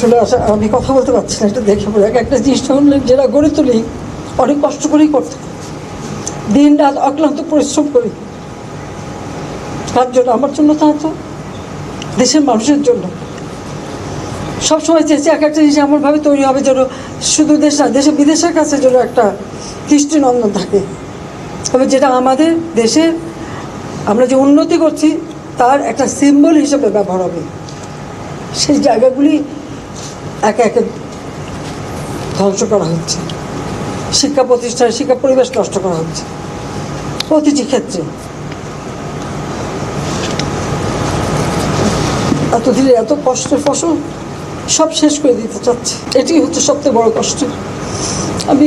আসলে আসা- আমি কথা বলতে পারছি না, এটা দেখে এক একটা জিনিসটা হলে যেটা গড়ে তুলি, অনেক কষ্ট করেই করতে। দিন রাত অক্লান্ত পরিশ্রম করি। কার জন্য আমার জন্য তা তো, দেশের মানুষের জন্য। সবসময় চেয়েছি এক একটা জিনিস এমনভাবে তৈরি হবে যেন শুধু দেশ না, দেশে বিদেশের কাছে যেন একটা দৃষ্টিনন্দন থাকে। তবে যেটা আমাদের দেশে আমরা যে উন্নতি করছি, তার একটা সিম্বল হিসেবে ব্যবহার হবে। সেই জায়গাগুলি একে একে ধ্বংস করা হচ্ছে। শিক্ষা প্রতিষ্ঠান শিক্ষা পরিবেশ নষ্ট করা হচ্ছে। প্রতিটি ক্ষেত্রে। এত এতদিনে এত কষ্টের ফসল সব শেষ করে দিতে চাচ্ছে। এটি হচ্ছে সবচেয়ে বড় কষ্ট। আমি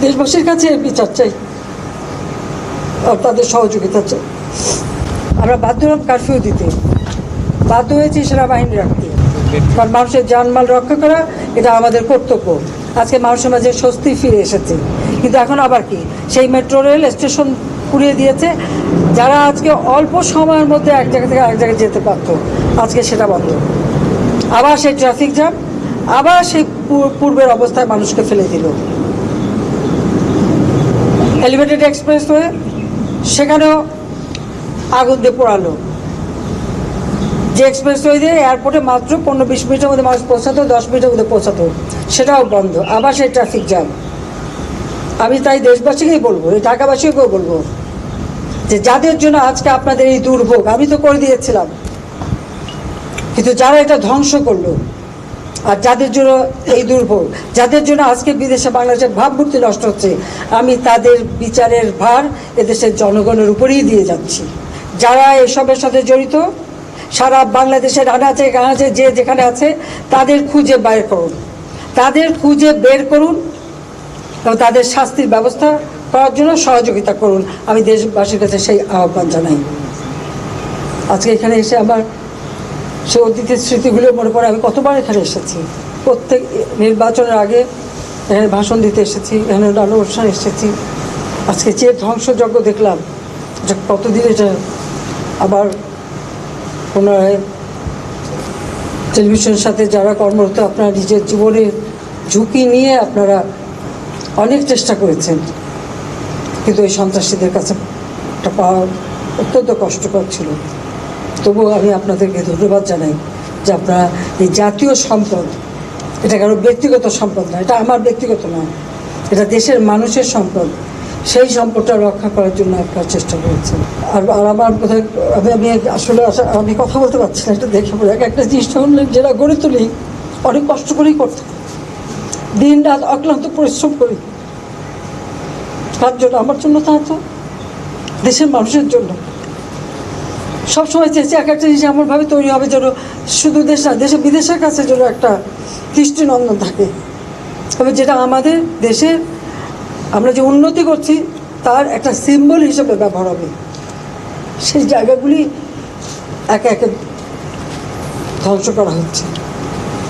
দেশবাসীর কাছে বিচার চাই আর তাদের সহযোগিতা চাই। আমরা বাধ্য হলাম কারফিউ দিতে। বাধ্য হয়েছি সেনাবাহিনী রাখতে। কারণ মানুষের জানমাল রক্ষা করা এটা আমাদের কর্তব্য। আজকে মানুষের মাঝে স্বস্তি ফিরে এসেছে। কিন্তু এখন আবার কি? সেই মেট্রো রেল স্টেশন পুড়িয়ে দিয়েছে। যারা আজকে অল্প সময়ের মধ্যে এক জায়গা থেকে আরেক জায়গায় যেতে পারতো, আজকে সেটা বন্ধ। আবার সেই ট্রাফিক জ্যাম আবার সেই পূর্বের অবস্থায় মানুষকে ফেলে দিল। এলিভেটেড এক্সপ্রেস হয়ে সেখানেও আগুন দিয়ে পোড়ালো। যে এক্সপ্রেস ওয়ে দিয়ে এয়ারপোর্টে মাত্র পনেরো বিশ মিনিটের মধ্যে মানুষ পৌঁছাতো, দশ মিনিটের মধ্যে পৌঁছাতো। সেটাও বন্ধ। আবার সেই ট্রাফিক জ্যাম আমি তাই দেশবাসীকেই বলব, এই ঢাকাবাসীকেও বলব, যে যাদের জন্য আজকে আপনাদের এই দুর্ভোগ, আমি তো করে দিয়েছিলাম। কিন্তু যারা এটা ধ্বংস করল, আর যাদের জন্য এই দুর্ভোগ, যাদের জন্য আজকে বিদেশে বাংলাদেশের ভাবমূর্তি নষ্ট হচ্ছে, আমি তাদের বিচারের ভার এদেশের জনগণের উপরেই দিয়ে যাচ্ছি। যারা এসবের সাথে জড়িত সারা বাংলাদেশের আনাচে গানাচে যে যেখানে আছে, তাদের খুঁজে বের করুন। তাদের খুঁজে বের করুন এবং তাদের শাস্তির ব্যবস্থা করার জন্য সহযোগিতা করুন। আমি দেশবাসীর কাছে সেই আহ্বান জানাই। আজকে এখানে এসে আমার সে অতীতের স্মৃতিগুলো মনে পড়ে। আমি কতবার এখানে এসেছি। প্রত্যেক নির্বাচনের আগে এখানে ভাষণ দিতে এসেছি, এখানে নানা অনুষ্ঠানে এসেছি। আজকে যে ধ্বংসযজ্ঞ দেখলাম এটা কতদিন এটা আবার পুনরায় টেলিভিশনের সাথে যারা কর্মরত, আপনারা নিজের জীবনের ঝুঁকি নিয়ে আপনারা অনেক চেষ্টা করেছেন। কিন্তু এই সন্ত্রাসীদের কাছে পাওয়া অত্যন্ত কষ্টকর ছিল। তবুও আমি আপনাদেরকে ধন্যবাদ জানাই যে আপনারা এই জাতীয় সম্পদ, এটা কারও ব্যক্তিগত সম্পদ না, এটা আমার ব্যক্তিগত না, এটা দেশের মানুষের সম্পদ সেই সম্পদটা রক্ষা করার জন্য আপনারা চেষ্টা করেছেন। আর আর আমার বোধহয়, আমি আসলে আমি কথা বলতে পারছি না এটা দেখে এক একটা জিনিসটা হলে যেটা গড়ে তুলি, অনেক কষ্ট করেই করতে। দিন রাত অক্লান্ত পরিশ্রম করি। তার জন্য আমার জন্য তা তো, দেশের মানুষের জন্য। সবসময় চেয়েছি এক একটা জিনিস এমনভাবে তৈরি হবে যেন শুধু দেশ না, দেশে বিদেশের কাছে যেন একটা দৃষ্টিনন্দন থাকে। তবে যেটা আমাদের দেশের আমরা যে উন্নতি করছি, তার একটা সিম্বল হিসেবে ব্যবহার হবে। সেই জায়গাগুলি একে একে ধ্বংস করা হচ্ছে।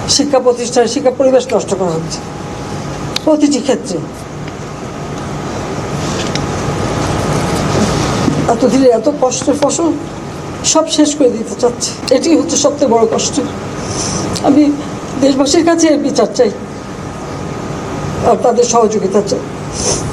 শিক্ষা প্রতিষ্ঠান শিক্ষা পরিবেশ নষ্ট করা হচ্ছে। প্রতিটি ক্ষেত্রে। এত এতদিনে এত কষ্টের ফসল সব শেষ করে দিতে চাচ্ছে। এটি হচ্ছে সবচেয়ে বড় কষ্ট। আমি দেশবাসীর কাছে বিচার চাই, আর তাদের সহযোগিতা চাই। Thank you.